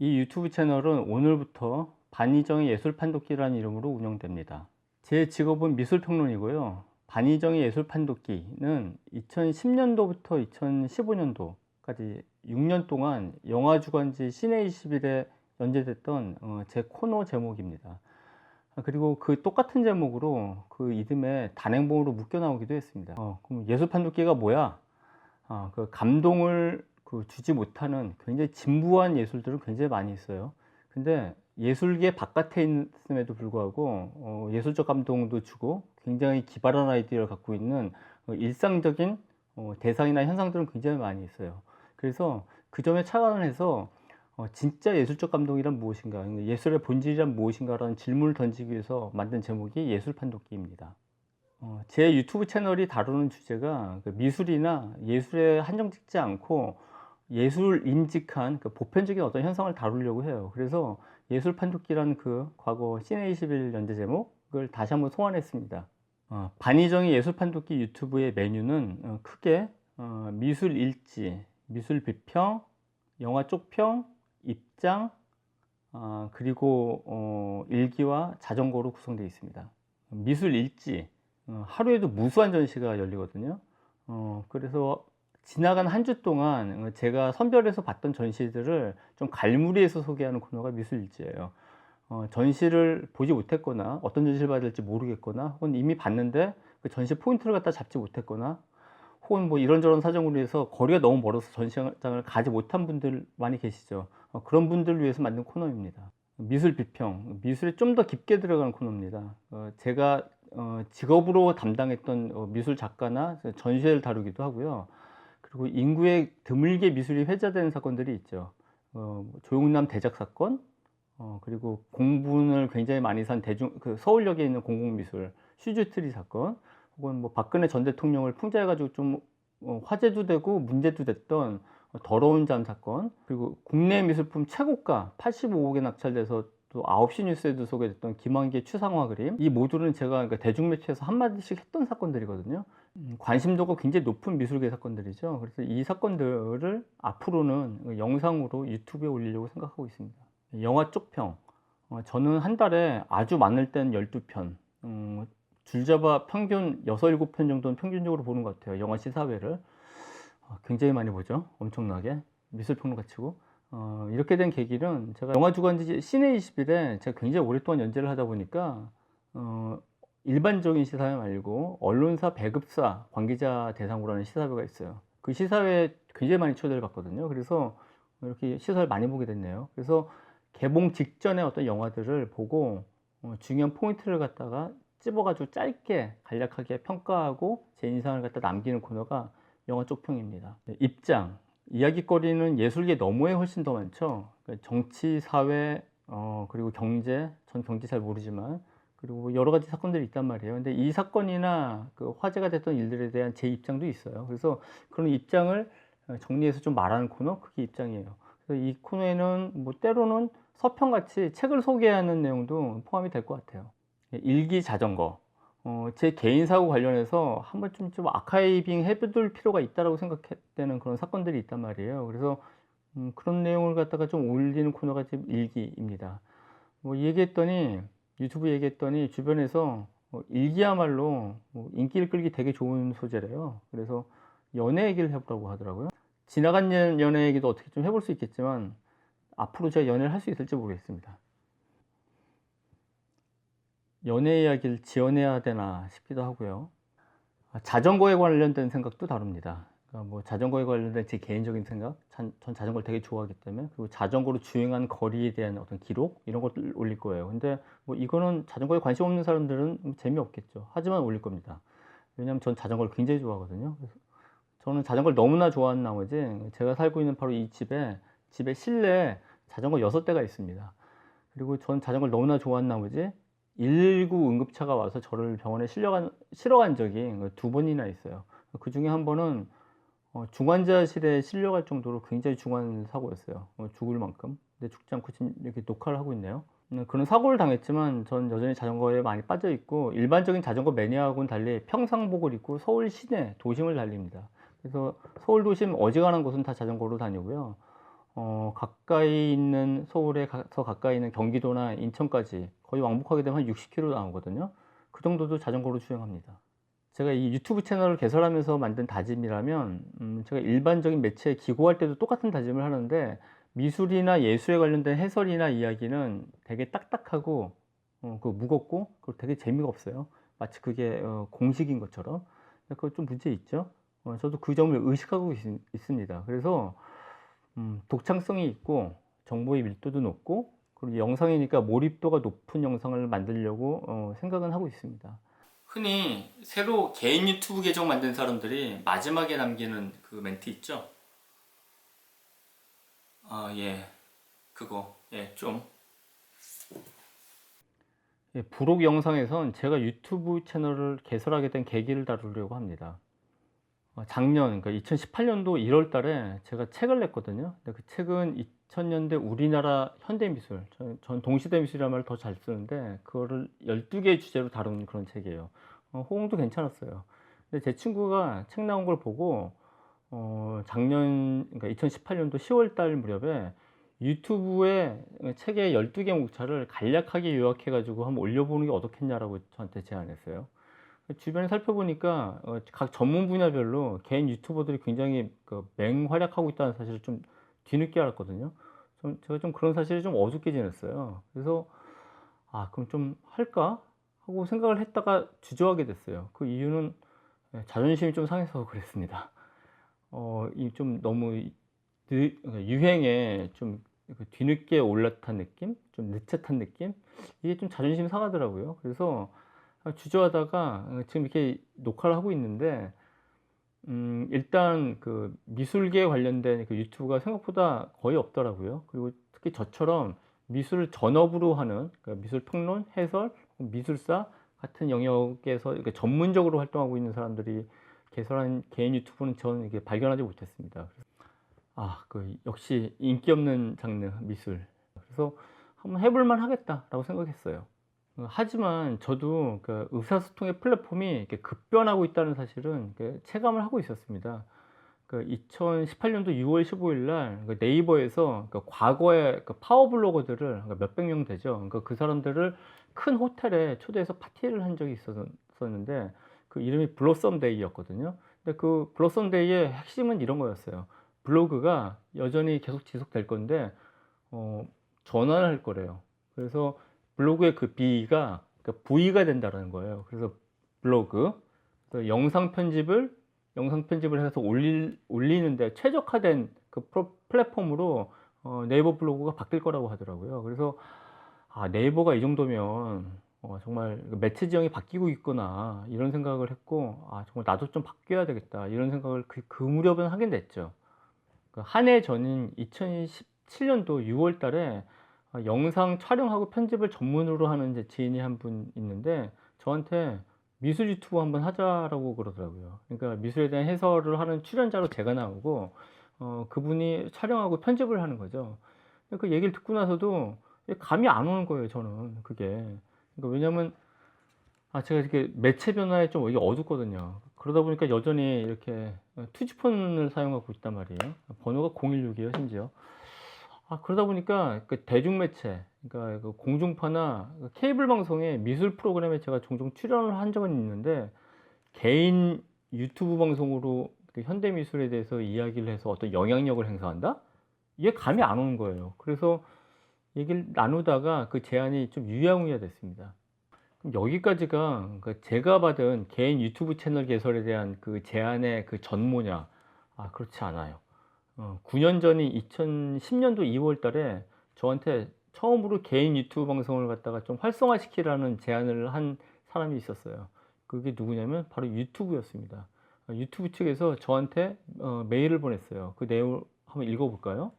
이 유튜브 채널은 오늘부터 반이정의 예술판독기라는 이름으로 운영됩니다. 제 직업은 미술평론이고요. 반이정의 예술판독기는 2010년도부터 2015년도까지 6년 동안 영화주간지 시내21에 연재됐던 어, 제 코너 제목입니다. 아, 그리고 그 똑같은 제목으로 그 이듬해 단행본으로 묶여 나오기도 했습니다. 어, 그럼 예술판독기가 뭐야? 아, 그 감동을 그 주지 못하는 굉장히 진부한 예술들은 굉장히 많이 있어요. 근데 예술계 바깥에 있음에도 불구하고 어, 예술적 감동도 주고 굉장히 기발한 아이디어를 갖고 있는 어, 일상적인 어, 대상이나 현상들은 굉장히 많이 있어요. 그래서 그 점에 착안을 해서 어, 진짜 예술적 감동이란 무엇인가, 예술의 본질이란 무엇인가라는 질문을 던지기 위해서 만든 제목이 예술 판독기입니다. 어, 제 유튜브 채널이 다루는 주제가 그 미술이나 예술에 한정 짓지 않고 예술 임직한 그 보편적인 어떤 현상을 다루려고 해요. 그래서 예술 판독기라는 그 과거 시내21 연재 제목을 다시 한번 소환했습니다. 어, 반이정의 예술 판독기 유튜브의 메뉴는 어, 크게 어, 미술 일지, 미술 비평, 영화 쪽평, 입장, 어, 그리고 어, 일기와 자전거로 구성되어 있습니다. 미술 일지, 어, 하루에도 무수한 전시가 열리거든요. 어, 그래서 지나간 한 주 동안 제가 선별해서 봤던 전시들을 좀 갈무리해서 소개하는 코너가 미술일지예요. 어, 전시를 보지 못했거나 어떤 전시를 봐야 될지 모르겠거나 혹은 이미 봤는데 그 전시 포인트를 갖다 잡지 못했거나 혹은 뭐 이런저런 사정으로 해서 거리가 너무 멀어서 전시장을 가지 못한 분들 많이 계시죠. 어, 그런 분들을 위해서 만든 코너입니다. 미술 비평, 미술에 좀 더 깊게 들어가는 코너입니다. 어, 제가 어, 직업으로 담당했던 어, 미술 작가나 전시회를 다루기도 하고요. 그리고 인구에 드물게 미술이 회자되는 사건들이 있죠. 어, 뭐 조용남 대작 사건, 어, 그리고 공분을 굉장히 많이 산 대중, 그 서울역에 있는 공공미술, 슈즈트리 사건, 혹은 뭐 박근혜 전 대통령을 풍자해가지고 좀 어, 화제도 되고 문제도 됐던 더러운 잠 사건, 그리고 국내 미술품 최고가 85억에 낙찰돼서 또 9시 뉴스에도 소개됐던 김한기의 추상화 그림. 이 모두는 제가 그러니까 대중매체에서 한마디씩 했던 사건들이거든요. 음, 관심도가 굉장히 높은 미술계 사건들이죠. 그래서 이 사건들을 앞으로는 영상으로 유튜브에 올리려고 생각하고 있습니다. 영화 쪽평 어, 저는 한 달에 아주 많을 땐 12편. 음, 줄잡아 평균 6, 7편 정도는 평균적으로 보는 것 같아요. 영화 시사회를. 어, 굉장히 많이 보죠. 엄청나게. 미술평론가 치고 어, 이렇게 된 계기는 제가 영화 주간지 시내 21에 제가 굉장히 오랫동안 연재를 하다 보니까 어, 일반적인 시사회 말고 언론사 배급사 관계자 대상으로 하는 시사회가 있어요. 그 시사회에 굉장히 많이 초대를 받거든요. 그래서 이렇게 시사회를 많이 보게 됐네요. 그래서 개봉 직전에 어떤 영화들을 보고 어, 중요한 포인트를 갖다가 찝어가지고 짧게 간략하게 평가하고 제 인상을 갖다 남기는 코너가 영화 쪽평입니다. 네, 입장 이야기거리는 예술계 너머에 훨씬 더 많죠. 그러니까 정치, 사회, 어, 그리고 경제, 전 경제 잘 모르지만, 그리고 뭐 여러 가지 사건들이 있단 말이에요. 근데 이 사건이나 그 화제가 됐던 일들에 대한 제 입장도 있어요. 그래서 그런 입장을 정리해서 좀 말하는 코너, 그게 입장이에요. 그래서 이 코너에는 뭐 때로는 서평같이 책을 소개하는 내용도 포함이 될 것 같아요. 일기 자전거. 어, 제 개인 사고 관련해서 한 번쯤 좀 아카이빙 해둘 필요가 있다라고 생각되는 그런 사건들이 있단 말이에요. 그래서 음, 그런 내용을 갖다가 좀 올리는 코너가 지금 일기입니다. 뭐 얘기했더니 유튜브 얘기했더니 주변에서 뭐 일기야말로 뭐 인기를 끌기 되게 좋은 소재래요. 그래서 연애 얘기를 해보라고 하더라고요. 지나간 연애 얘기도 어떻게 좀 해볼 수 있겠지만 앞으로 제가 연애를 할 수 있을지 모르겠습니다. 연애 이야기를 지어내야 되나 싶기도 하고요. 아, 자전거에 관련된 생각도 다룹니다. 그러니까 뭐 자전거에 관련된 제 개인적인 생각, 전 자전거를 되게 좋아하기 때문에 그리고 자전거로 주행한 거리에 대한 어떤 기록 이런 것들 올릴 거예요. 근데 뭐 이거는 자전거에 관심 없는 사람들은 재미없겠죠. 하지만 올릴 겁니다. 왜냐하면 전 자전거를 굉장히 좋아하거든요. 그래서 저는 자전거를 너무나 좋아하는 나머지 제가 살고 있는 바로 이 집에 집에 실내에 자전거 6대가 있습니다. 그리고 전 자전거를 너무나 좋아하는 나머지 119 응급차가 와서 저를 병원에 실려간, 실어간 적이 두 번이나 있어요. 그 중에 한 번은 어, 중환자실에 실려갈 정도로 굉장히 중한 사고였어요. 어, 죽을 만큼. 근데 죽지 않고 지금 이렇게 녹화를 하고 있네요. 음, 그런 사고를 당했지만 전 여전히 자전거에 많이 빠져 있고 일반적인 자전거 매니아하고는 달리 평상복을 입고 서울 시내 도심을 달립니다. 그래서 서울 도심 어지간한 곳은 다 자전거로 다니고요. 어, 가까이 있는 서울에 가서 가까이 있는 경기도나 인천까지 거의 왕복하게 되면 한 60km 나오거든요. 그 정도도 자전거로 주행합니다. 제가 이 유튜브 채널을 개설하면서 만든 다짐이라면 음, 제가 일반적인 매체에 기고할 때도 똑같은 다짐을 하는데 미술이나 예술에 관련된 해설이나 이야기는 되게 딱딱하고 어, 그 무겁고 그리고 되게 재미가 없어요. 마치 그게 어, 공식인 것처럼. 그거 좀 문제 있죠. 어, 저도 그 점을 의식하고 있, 있습니다. 그래서 음, 독창성이 있고 정보의 밀도도 높고 그리고 영상이니까 몰입도가 높은 영상을 만들려고 어, 생각은 하고 있습니다. 흔히 새로 개인 유튜브 계정 만든 사람들이 마지막에 남기는 그 멘트 있죠? 아, 예. 그거, 예, 좀. 예, 부록 영상에선 제가 유튜브 채널을 개설하게 된 계기를 다루려고 합니다. 어, 작년, 그러니까 2018년도 1월 달에 제가 책을 냈거든요. 근데 그 책은 2000년대 우리나라 현대 미술, 전, 전 동시대 미술이라는 말을 더 잘 쓰는데, 그거를 12개의 주제로 다룬 그런 책이에요. 어, 호응도 괜찮았어요. 근데 제 친구가 책 나온 걸 보고, 어, 작년, 그러니까 2018년도 10월 달 무렵에 유튜브에 책의 12개 목차를 간략하게 요약해 가지고 한번 올려 보는 게 어떻겠냐라고 저한테 제안했어요. 주변에 살펴보니까 어, 각 전문 분야별로 개인 유튜버들이 굉장히 그 맹활약하고 있다는 사실을 좀 뒤늦게 알았거든요. 좀 제가 좀 그런 사실이 좀 어둡게 지냈어요. 그래서 아 그럼 좀 할까 하고 생각을 했다가 주저하게 됐어요. 그 이유는 예, 자존심이 좀 상해서 그랬습니다. 어, 이 좀 너무 느- 그러니까 유행에 좀그 뒤늦게 올라탄 느낌, 좀 늦게 탄 느낌, 이게 좀 자존심 상하더라고요. 그래서 주저하다가 어, 지금 이렇게 녹화를 하고 있는데, 음, 일단 그 미술계 관련된 그 유튜브가 생각보다 거의 없더라고요. 그리고 특히 저처럼 미술 전업으로 하는 그러니까 미술 평론, 해설, 미술사 같은 영역에서 이렇게 전문적으로 활동하고 있는 사람들이 개설한 개인 유튜브는 저는 이게 발견하지 못했습니다. 아, 그 역시 인기 없는 장르 미술. 그래서 한번 해볼만 하겠다라고 생각했어요. 어, 하지만 저도 그 의사소통의 플랫폼이 이렇게 급변하고 있다는 사실은 체감을 하고 있었습니다. 그 2018년도 6월 15일 날그 네이버에서 그 과거의 그 파워블로거들을 그러니까 몇백 명 되죠. 그러니까 그 사람들을 큰 호텔에 초대해서 파티를 한 적이 있었는데 그 이름이 블러썸 데이였거든요. 근데 그 블러썸 데이의 핵심은 이런 거였어요. 블로그가 여전히 계속 지속될 건데 어, 전환을 할 거래요. 그래서 블로그의 그 B가 그 V가 된다는 거예요. 그래서 블로그, 그 영상 편집을 영상 편집을 해서 올릴, 올리는데 최적화된 그 프로- 플랫폼으로 어, 네이버 블로그가 바뀔 거라고 하더라고요. 그래서 아, 네이버가 이 정도면 어, 정말 그 매체 지형이 바뀌고 있구나 이런 생각을 했고 아, 정말 나도 좀 바뀌어야 되겠다 이런 생각을 그, 그 무렵은 하게 됐죠. 한 해 전인 2017년도 6월 달에 어, 영상 촬영하고 편집을 전문으로 하는 제 지인이 한 분 있는데 저한테 미술 유튜브 한번 하자라고 그러더라고요. 그러니까 미술에 대한 해설을 하는 출연자로 제가 나오고 어, 그분이 촬영하고 편집을 하는 거죠. 그 얘기를 듣고 나서도 감이 안 오는 거예요, 저는 그게. 그러니까 왜냐면 아, 제가 이렇게 매체 변화에 좀 어둡거든요. 그러다 보니까 여전히 이렇게 투지폰을 사용하고 있단 말이에요. 번호가 016이에요, 심지어. 아, 그러다 보니까 그 대중매체, 그러니까 그 공중파나 그 케이블 방송의 미술 프로그램에 제가 종종 출연을 한 적은 있는데 개인 유튜브 방송으로 그 현대 미술에 대해서 이야기를 해서 어떤 영향력을 행사한다? 이게 감이 안 오는 거예요. 그래서 얘기를 나누다가 그 제안이 좀 유야무야 됐습니다. 그럼 여기까지가 그 제가 받은 개인 유튜브 채널 개설에 대한 그 제안의 그 전모냐? 아, 그렇지 않아요. 어, 9년 전인 2010년도 2월 달에 저한테 처음으로 개인 유튜브 방송을 갖다가 좀 활성화시키라는 제안을 한 사람이 있었어요. 그게 누구냐면 바로 유튜브였습니다. 어, 유튜브 측에서 저한테 어, 메일을 보냈어요. 그 내용을 한번 읽어볼까요?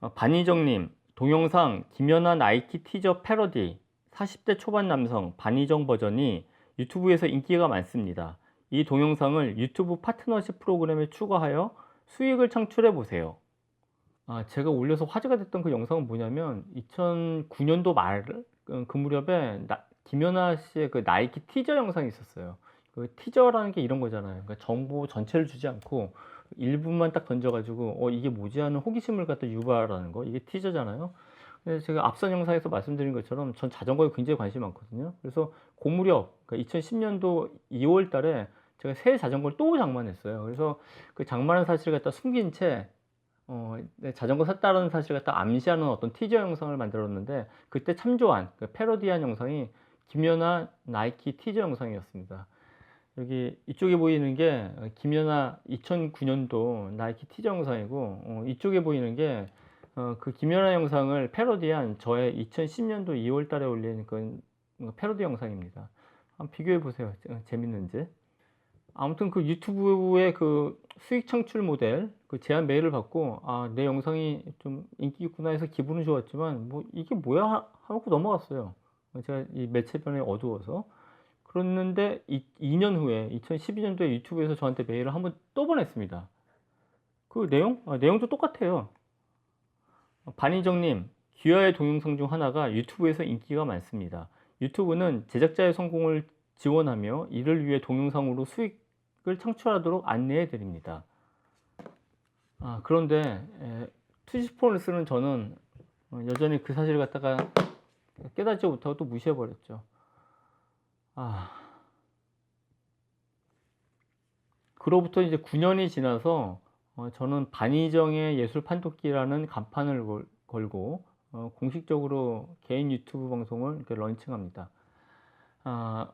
어, 반희정님, 동영상 김연아 나이키 티저 패러디 40대 초반 남성 반희정 버전이 유튜브에서 인기가 많습니다. 이 동영상을 유튜브 파트너십 프로그램에 추가하여 수익을 창출해 보세요. 아, 제가 올려서 화제가 됐던 그 영상은 뭐냐면 2009년도 말 그, 그 무렵에 나- 김연아 씨의 그 나이키 티저 영상이 있었어요. 그 티저라는 게 이런 거잖아요. 그러니까 정보 전체를 주지 않고 일부만 딱 던져가지고 어 이게 뭐지 하는 호기심을 갖다 유발하는 거 이게 티저잖아요. 근데 제가 앞선 영상에서 말씀드린 것처럼 전 자전거에 굉장히 관심이 많거든요. 그래서 그 무렵 그러니까 2010년도 2월 달에 제가 새 자전거를 또 장만했어요. 그래서 그 장만한 사실을 갖다 숨긴 채 어, 네, 자전거 샀다는 사실을 갖다 암시하는 어떤 티저 영상을 만들었는데 그때 참조한 그 패러디한 영상이 김연아 나이키 티저 영상이었습니다. 여기 이쪽에 보이는 게 김연아 2009년도 나이키 티저 영상이고 어, 이쪽에 보이는 게 어, 그 김연아 영상을 패러디한 저의 2010년도 2월 달에 올린 그 패러디 영상입니다. 한번 비교해 보세요. 어, 재밌는지. 아무튼 그 유튜브의 그 수익 창출 모델 그 제안 메일을 받고 아 내 영상이 좀 인기 있구나 해서 기분은 좋았지만 뭐 이게 뭐야 하- 하고 넘어갔어요. 제가 이 매체변에 어두워서 그랬는데 이, 2년 후에 2012년도에 유튜브에서 저한테 메일을 한번 또 보냈습니다. 그 내용 아, 내용도 똑같아요. 반희정님 귀하의 동영상 중 하나가 유튜브에서 인기가 많습니다. 유튜브는 제작자의 성공을 지원하며 이를 위해 동영상으로 수익 을 창출하도록 안내해 드립니다. 아, 그런데 에, 투지폰을 쓰는 저는 어, 여전히 그 사실을 갖다가 깨닫지 못하고 또 무시해 버렸죠. 아. 그로부터 이제 9년이 지나서 어, 저는 반희정의 예술 판독기라는 간판을 걸, 걸고 어, 공식적으로 개인 유튜브 방송을 런칭합니다. 아,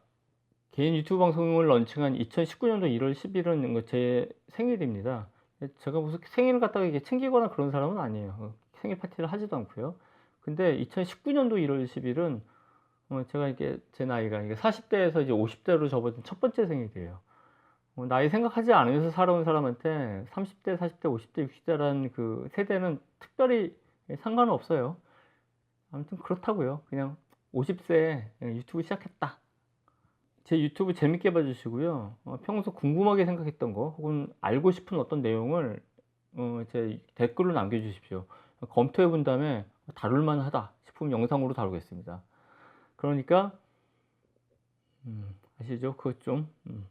개인 유튜브 방송을 런칭한 2019년도 1월 10일은 제 생일입니다. 제가 무슨 생일을 갖다가 이게 챙기거나 그런 사람은 아니에요. 어, 생일 파티를 하지도 않고요. 근데 2019년도 1월 10일은 어, 제가 이게 제 나이가 이게 40대에서 이제 50대로 접어든 첫 번째 생일이에요. 어, 나이 생각하지 않으면서 살아온 사람한테 30대, 40대, 50대, 60대라는 그 세대는 특별히 상관은 없어요. 아무튼 그렇다고요. 그냥 50세에 유튜브 시작했다. 제 유튜브 재밌게 봐주시고요. 어, 평소 궁금하게 생각했던 거 혹은 알고 싶은 어떤 내용을 어, 제 댓글로 남겨주십시오. 검토해 본 다음에 다룰만 하다 싶으면 영상으로 다루겠습니다. 그러니까 음, 아시죠? 그것 좀 음,